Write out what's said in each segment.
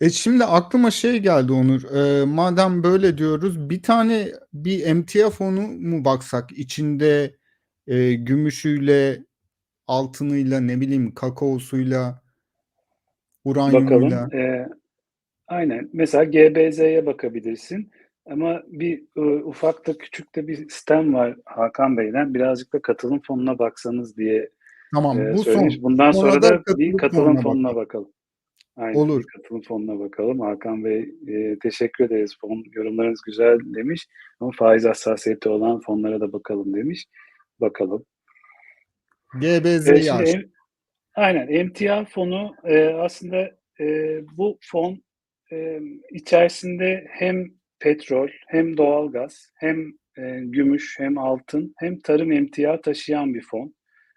E, şimdi aklıma şey geldi Onur, eee, madem böyle diyoruz, bir tane bir emtia fonu mu baksak? İçinde, eee, gümüşüyle, altınıyla, ne bileyim, kakaosuyla Bakalım. uranyumuyla. Eee, aynen. Mesela GBZ'ye bakabilirsin ama bir, ııı, ufak da küçük de bir sitem var Hakan Bey'den. Birazcık da katılım fonuna baksanız diye, Tamam, eee, bu söylemiş. son. Bundan Sonra sonra da da bir katılım fonuna bakalım. bakalım. Aynen, Olur. katılım fonuna bakalım. Hakan Bey, eee, "Teşekkür ederiz, fon yorumlarınız güzel." demiş ama "Faiz hassasiyeti olan fonlara da bakalım." demiş. Bakalım. GBZ'yi açtım. em aynen, emtia fonu, eee, aslında, eee, bu fon, emm, içerisinde hem petrol hem doğalgaz hem, eee, gümüş hem altın hem tarım emtia taşıyan bir fon.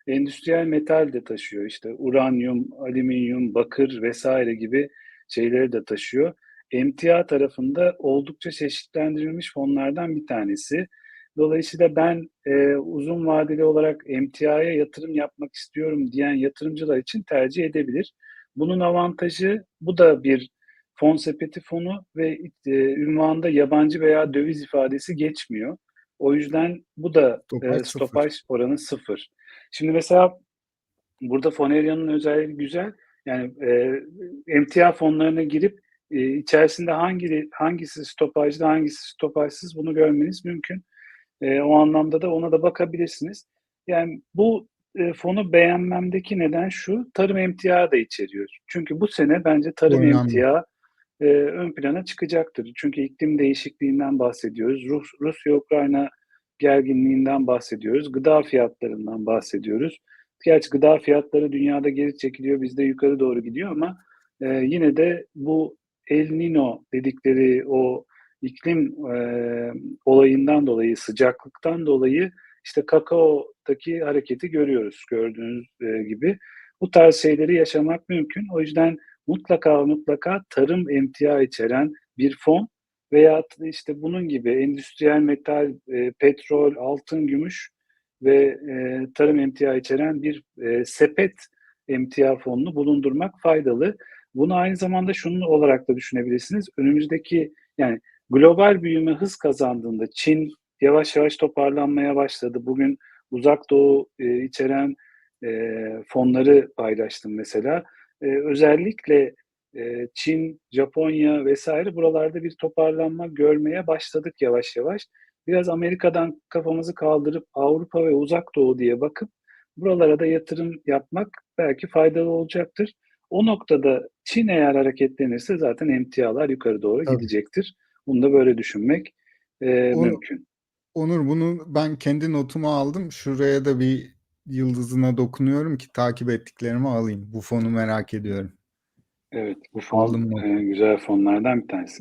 Endüstriyel metal de taşıyor. İşte, uranyum, alüminyum, bakır vs. gibi şeyleri de taşıyor. Emtia tarafında oldukça çeşitlendirilmiş fonlardan bir tanesi. Dolayısıyla ben, eee, uzun vadeli olarak emtiaya yatırım yapmak istiyorum diyen yatırımcılar için tercih edebilir. Bunun avantajı, bu da bir fon sepeti fonu ve it eee, ünvanında yabancı veya döviz ifadesi geçmiyor. O yüzden bu da, Stopaj 0. stopaj oranı 0. Şimdi mesela burada Foneria'nın özelliği güzel. Yani, eee, emtia fonlarına girip, eee, içerisinde hangileri hangisi stopajlı, hangisi stopajsız bunu görmeniz mümkün. Eee, o anlamda da ona da bakabilirsiniz. Yani, bu, eee, fonu beğenmemdeki neden şu: Tarım emtia da içeriyor. Çünkü bu sene bence tarım önemli. emtia, eee, ön plana çıkacaktır. Çünkü iklim değişikliğinden bahsediyoruz. Rus Rusya-Ukrayna gerginliğinden bahsediyoruz. Gıda fiyatlarından bahsediyoruz. Gerçi gıda fiyatları dünyada geri çekiliyor, bizde yukarı doğru gidiyor ama, eee, yine de bu El Niño dedikleri o iklim, eee, olayından dolayı, sıcaklıktan dolayı, işte, kakaodaki hareketi görüyoruz gördüğünüz, eee, gibi. Bu tarz şeyleri yaşamak mümkün. O yüzden mutlaka mutlaka tarım emtia içeren bir fon veyahut, işte, bunun gibi endüstriyel metal, eee, petrol, altın, gümüş ve, eee, tarım emtia içeren bir, eee, sepet emtia fonunu bulundurmak faydalı. Bunu aynı zamanda şunun olarak da düşünebilirsiniz. Önümüzdeki, yani, global büyüme hız kazandığında Çin yavaş yavaş toparlanmaya başladı. Bugün Uzak Doğu, eee, içeren, eee, fonları paylaştım mesela. Eee, özellikle, Çin, Japonya vs. buralarda bir toparlanma görmeye başladık yavaş yavaş. Biraz Amerika'dan kafamızı kaldırıp Avrupa ve Uzak Doğu diye bakıp buralara da yatırım yapmak belki faydalı olacaktır. O noktada Çin eğer hareketlenirse zaten emtialar yukarı doğru Tabii. gidecektir. Bunu da böyle düşünmek, eee, Onu mümkün. Onur, bunu ben kendi notuma aldım. Şuraya da bir yıldızına dokunuyorum ki takip ettiklerimi alayım. Bu fonu merak ediyorum. Evet, bu fon, Aldım notu. güzel fonlardan bir tanesi.